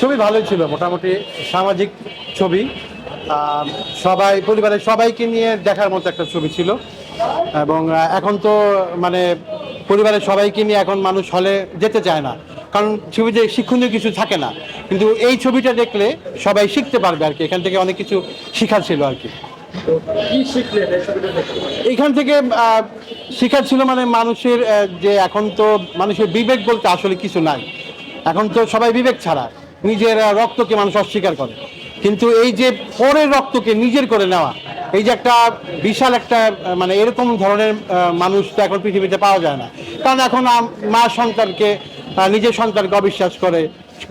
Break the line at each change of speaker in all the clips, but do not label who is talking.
ছবি ভালোই ছিল মোটামুটি সামাজিক ছবি। সবাই পরিবারের সবাইকে নিয়ে দেখার মতো একটা ছবি ছিল। এবং এখন তো মানে পরিবারের সবাইকে নিয়ে এখন মানুষ হলে যেতে চায় না। কারণ ছবিতে শিক্ষণীয় কিছু থাকে না। কিন্তু এই ছবিটা দেখলে সবাই শিখতে পারবে আর কি। এখান থেকে অনেক কিছু শেখার ছিল আর কি। এখান থেকে শেখার ছিল মানে মানুষের যে এখন তো মানুষের বিবেক বলতে আসলে কিছু নাই। এখন তো সবাই বিবেক ছাড়া। নিজের রক্তকে মানুষ অস্বীকার করে। কিন্তু এই যে পরের রক্তকে নিজের করে নেওয়া, এই যে একটা বিশাল একটা মানে এরকম ধরনের মানুষ তো এখন পৃথিবীতে পাওয়া যায় না। কারণ এখন মা সন্তানকে নিজের সন্তানকে অবিশ্বাস করে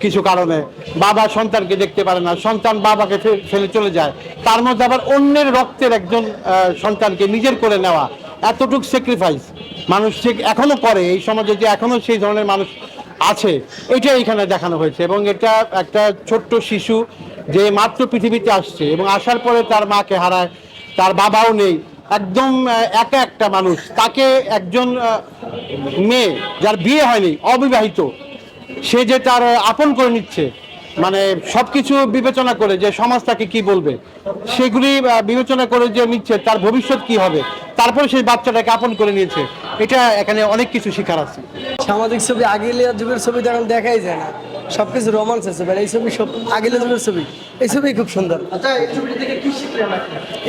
কিছু কারণে। বাবা সন্তানকে দেখতে পারে না, সন্তান বাবাকে ফেলে চলে যায়। তার মধ্যে আবার অন্যের রক্তের একজন সন্তানকে নিজের করে নেওয়া, এতটুক স্যাক্রিফাইস মানুষ এখনও করে, এই সমাজে যে এখনও সেই ধরনের মানুষ আছে। এটা এখানে দেখানো হয়েছে এবং এটা একটা ছোট্ট শিশু যে মাত্র পৃথিবীতে আসছে এবং আসার পরে তার মাকে হারায়, তার বাবাও নেই। একদম একা একটা মানুষ। তাকে একজন মেয়ে যার বিয়ে হয়নি, অবিবাহিত, সে যে তার আপন করে নিচ্ছে মানে সবকিছু বিবেচনা করে যে সমাজ তাকে কি বলবে, সেগুলি বিবেচনা করে যে নিচ্ছে, তার ভবিষ্যৎ কি হবে, তারপরে সেই বাচ্চাটাকে আপন করে নিয়েছে। এটা এখানে অনেক কিছু শেখার আছে।
সামাজিক ছবি আগেলিয়া যুগের ছবি তো এখন দেখাই যায় না। সবকিছু রোমান্স আছে এই ছবি সব আগেলিয়া যুগের ছবি। এই ছবি খুব সুন্দর।
আচ্ছা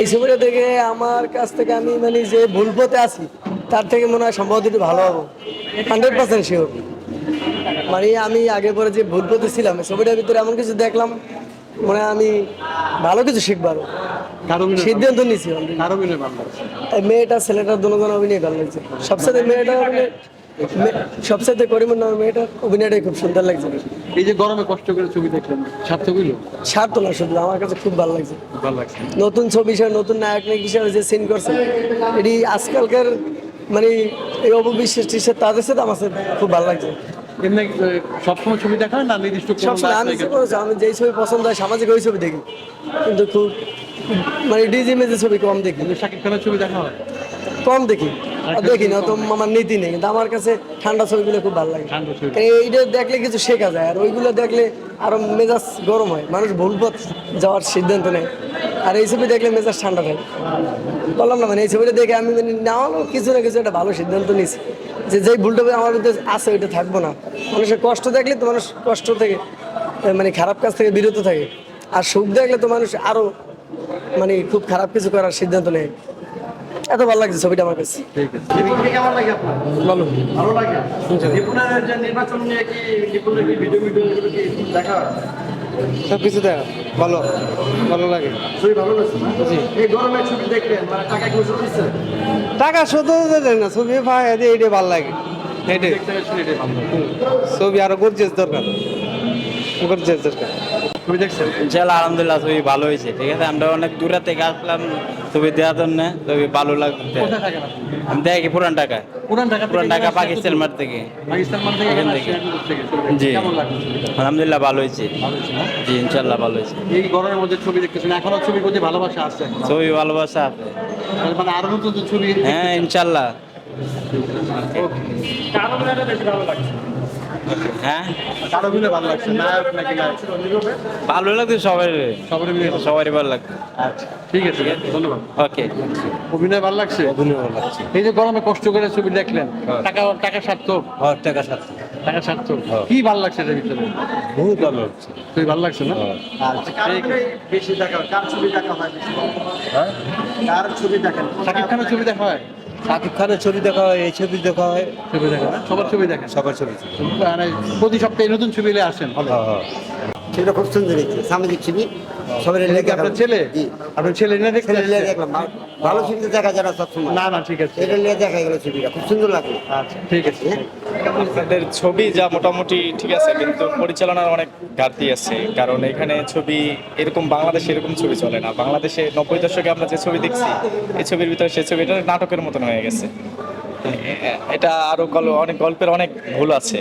এই ছবিটা দেখে
আমার কাছ থেকে আমি মানে যে ভুল পথে আছি তার থেকে মনে হয় সম্ভবত একটু ভালো হব। হান্ড্রেড পার্সেন্ট শিওর মানে আমি আগে পরে যে ভুল পথে ছিলাম ছবিটার ভিতরে এমন কিছু দেখলাম মনে হয় আমি ভালো কিছু শিখব আরও।
কারও অভিনয়
সিদ্ধান্ত নিয়েছি মেয়েটা ছেলেটার দুজন অভিনয় ভালো লাগছে। সবসাথে মেয়েটা সবসাথে করিমুর নামের মেয়েটার অভিনয়টাই খুব সুন্দর লাগছে।
এই যে গরমে কষ্ট করে ছবি দেখলেন সার্থক হইল?
স্বার্থ না শুধু আমার কাছে খুব ভালো লাগছে।
ভালো লাগছে
নতুন ছবি হিসেবে নতুন নায়ক নায়ক হিসেবে যে সিন করছে এটি আজকালকার মানে এই অপবিশ্বাস টিশ্বাস তাদের সাথে আমার সাথে খুব ভালো লাগছে।
এমনি সবসময় ছবি দেখা না নির্দিষ্ট
আমি যে আমি যেই ছবি পছন্দ হয় সামাজিক ওই ছবি দেখি। কিন্তু খুব মানে ডিজিমেজের ছবি কম দেখি।
শাকিব খানের ছবি দেখা হয়?
কম দেখি। দেখি না তো আমার নীতি নেই কিন্তু আমার কাছে ঠান্ডা ছবিগুলো খুব ভালো লাগে। এইটা দেখলে কিছু শেখা যায় আর ওইগুলো দেখলে আরও মেজাজ গরম হয়। মানুষ ভুল পথ যাওয়ার সিদ্ধান্ত নেয়। আর এই ছবি দেখলে মেজাজ ঠান্ডা থাকে। বললাম না মানে এই ছবিটা দেখে আমি মানে না কিছু না কিছু একটা ভালো সিদ্ধান্ত নিয়েছি। যে যেই ভুলটা আমার মধ্যে আছে ওইটা থাকব না। মানুষের কষ্ট দেখলে তো মানুষ কষ্ট থেকে মানে খারাপ কাজ থেকে বিরত থাকে। আর সুখ দেখলে তো মানুষ আরও মানে খুব খারাপ কিছু করার সিদ্ধান্ত নেয় এত ভালো লাগছে ছবিটা আমার কাছে।
ঠিক আছে।
ছবিটা কেমন লাগে আপনার?
ভালো।
ভালো লাগে? যে নির্বাচন নিয়ে কি ভিডিও ভিডিও কি দেখা
সব কিছু দেখা। ভালো। ভালো লাগে।
ছবি ভালো লাগছে এই গরমে ছবি দেখলেন মানে টাকা কি ওষুধ
টাকা শুধু দেয় না ছবি পায় এইটাই ভালো লাগে। এইটাই ছবি আরও গর্জেস দরকার। গর্জেস দরকার।
ছবি দেখছেন?
ইনশাল্লাহ আলহামদুলিল্লাহ ছবি ভালো হয়েছে ঠিক আছে? আমরা অনেক দূরে থেকে আসলাম ছবি দেওয়ার জন্য ছবি ভালো লাগছে।
আপনি?
আমি দেখি পুরান
ঢাকা?
পুরান টাকা পাকিস্তান মাঠ থেকে।
পাকিস্তান
এখান। জি? আলহামদুলিল্লাহ ভালো হয়েছে।
ভালো?
জি ইনশাল্লাহ ভালো হয়েছে।
এই গরমের মধ্যে ছবি দেখতেছেন এখনও ছবির প্রতি ভালোবাসা আছে
ছবি ভালোবাসা আছে।
মানে আরও নতুন ছবি
হ্যাঁ ইনশাল্লাহ হ্যাঁ
কারও মিলে ভালো লাগছে নায়ক নাকি
ভালো লাগছে সবাই।
সবার
সবারই ভালো লাগছে।
আচ্ছা ঠিক আছে ধন্যবাদ।
ওকে।
অভিনয় ভালো লাগছে?
অভিনয় ভালো লাগছে।
এই যে গরমে কষ্ট করে ছবি দেখলেন টাকা টাকা সার্থক
হ্যাঁ টাকা সাথে
টাকা সার্থক কি ভালো লাগছে এটার ভিতরে?
বহুত ভালো লাগছে।
খুবই ভালো লাগছে না?
আচ্ছা বেশি দেখা কার ছবি দেখা হয় বেশি?
হ্যাঁ?
কার ছবি দেখেন?
শাকিব খানের ছবি দেখা হয়?
শাকিব খানের ছবি দেখা হয় এই ছবি দেখা হয়।
ছবি দেখা সবার ছবি দেখেন?
সবার ছবি।
মানে প্রতি সপ্তাহে নতুন ছবি নিয়ে আসেন হলে।
হ্যাঁ হ্যাঁ।
সেটা খুব সুন্দর হয়েছে সামাজিক ছবি। সবাই লেগে
আপনার ছেলে? আপনার ছেলে না দেখতে
ছেলে দেখলাম ভালো ছবিতে দেখা যায় না সবসময়।
না না ঠিক আছে।
এটা নিয়ে দেখা গেল ছবিটা খুব সুন্দর লাগল।
আচ্ছা ঠিক আছে।
তাদের ছবি যা মোটামুটি ঠিক আছে কিন্তু পরিচালনার অনেক ঘাটতি আছে। কারণ এখানে ছবি এরকম বাংলাদেশে এরকম ছবি চলে না। বাংলাদেশে নব্বই দশকে আমরা যে ছবি দেখছি এই ছবির ভিতরে সেই ছবিটা নাটকের মতন হয়ে গেছে। এটা আরও অনেক গল্পের অনেক ভুল আছে।